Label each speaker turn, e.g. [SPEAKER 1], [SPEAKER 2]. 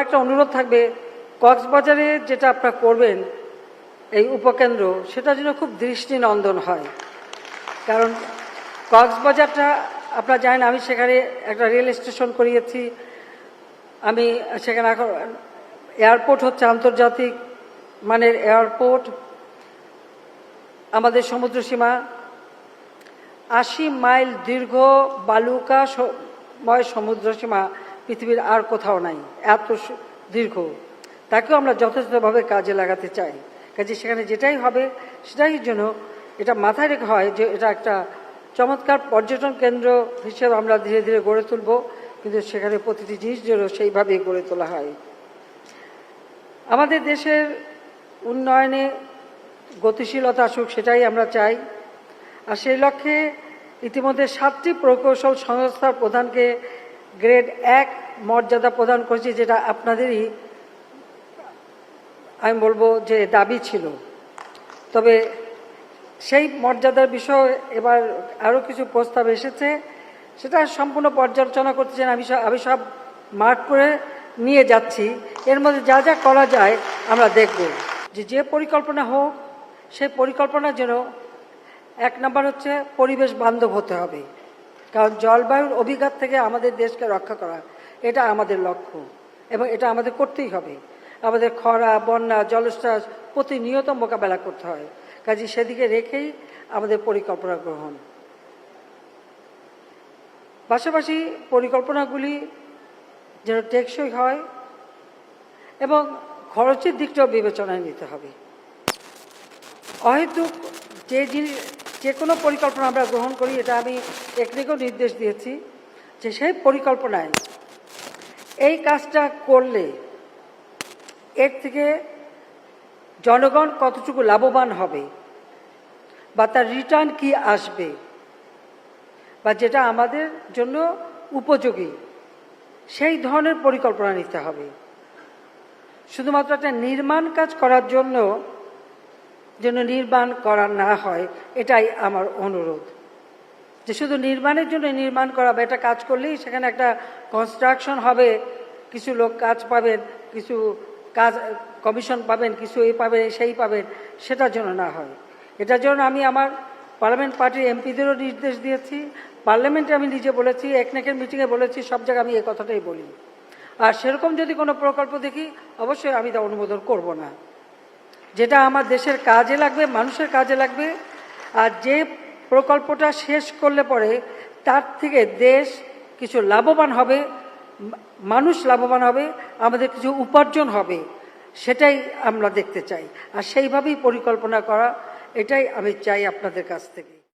[SPEAKER 1] আমার একটা অনুরোধ থাকবে, কক্সবাজারে যেটা আপনারা করবেন, এই উপকেন্দ্র, সেটা যেন খুব দৃষ্টিনন্দন হয়। কারণ কক্সবাজারটা, আপনারা জানেন, আমি সেখানে একটা রেল স্টেশন করিয়েছি। আমি সেখানে এয়ারপোর্ট হচ্ছে আন্তর্জাতিক মানের এয়ারপোর্ট। আমাদের সমুদ্র সীমা আশি মাইল দীর্ঘ বালুকা স- ময় সমুদ্র সীমা। পৃথিবীর আর কোথাও নাই, এত দীর্ঘ। তাকেও আমরা যথাযথভাবে কাজে লাগাতে চাই। কাজে সেখানে যেটাই হবে, সেটাই জন্য এটা মাথায় রেখে হয় যে এটা একটা চমৎকার পর্যটন কেন্দ্র হিসেবে আমরা ধীরে ধীরে গড়ে তুলব, কিন্তু সেখানে প্রতিটি জিনিস যেন সেইভাবেই গড়ে তোলা হয়। আমাদের দেশের উন্নয়নে গতিশীলতা আসুক, সেটাই আমরা চাই। আর সেই লক্ষ্যে ইতিমধ্যে সাতটি প্রকৌশল সংস্থার প্রধানকে গ্রেড এক মর্যাদা প্রদান করেছি, যেটা আপনাদেরই, আমি বলব যে দাবি ছিল। তবে সেই মর্যাদার বিষয়ে এবার আরও কিছু প্রস্তাব এসেছে, সেটা সম্পূর্ণ পর্যালোচনা করতে চান আমি আমি সব মার্ক করে নিয়ে যাচ্ছি। এর মধ্যে যা যা করা যায় আমরা দেখব। যে যে পরিকল্পনা হোক সেই পরিকল্পনার জন্য এক নম্বর হচ্ছে পরিবেশ বান্ধব হতে হবে। কারণ জলবায়ুর অভিঘাত থেকে আমাদের দেশকে রক্ষা করা, এটা আমাদের লক্ষ্য এবং এটা আমাদের করতেই হবে। আমাদের খরা, বন্যা জলস্রাস প্রতিনিয়ত মোকাবেলা করতে হয়। কাজে সেদিকে রেখেই আমাদের পরিকল্পনা গ্রহণ। পাশাপাশি পরিকল্পনাগুলি যেন টেকসই হয় এবং খরচের দিকটাও বিবেচনায় নিতে হবে। অহেতুক যে জিনিস যে কোনো পরিকল্পনা আমরা গ্রহণ করি, এটা আমি টেকনিকও নির্দেশ দিয়েছি যে সেই পরিকল্পনায় এই কাজটা করলে এর থেকে জনগণ কতটুকু লাভবান হবে বা তার রিটার্ন কি আসবে বা যেটা আমাদের জন্য উপযোগী, সেই ধরনের পরিকল্পনা নিতে হবে। শুধুমাত্র একটা নির্মাণ কাজ করার জন্য যেন নির্মাণ করা না হয়, এটাই আমার অনুরোধ। যে শুধু নির্মাণের জন্য নির্মাণ করা বা এটা কাজ করলেই সেখানে একটা কনস্ট্রাকশন হবে, কিছু লোক কাজ পাবেন, কিছু কাজ কমিশন পাবেন, কিছু এই পাবেন, সেই পাবেন সেটার জন্য না হয়। এটার জন্য আমি আমার পার্লামেন্ট পার্টির এমপিদেরও নির্দেশ দিয়েছি। পার্লামেন্টে আমি নিজে বলেছি একনেকের মিটিংয়ে বলেছি, সব জায়গায় আমি এই কথাটাই বলি। আর সেরকম যদি কোনো প্রকল্প দেখি, অবশ্যই আমি তা অনুমোদন করব না। যেটা আমার দেশের কাজে লাগবে, মানুষের কাজে লাগবে, আর যে প্রকল্পটা শেষ করলে পরে তার থেকে দেশ কিছু লাভবান হবে, মানুষ লাভবান হবে, আমাদের কিছু উপার্জন হবে, সেটাই আমরা দেখতে চাই। আর সেইভাবেই পরিকল্পনা করা, এটাই আমি চাই আপনাদের কাছ থেকে।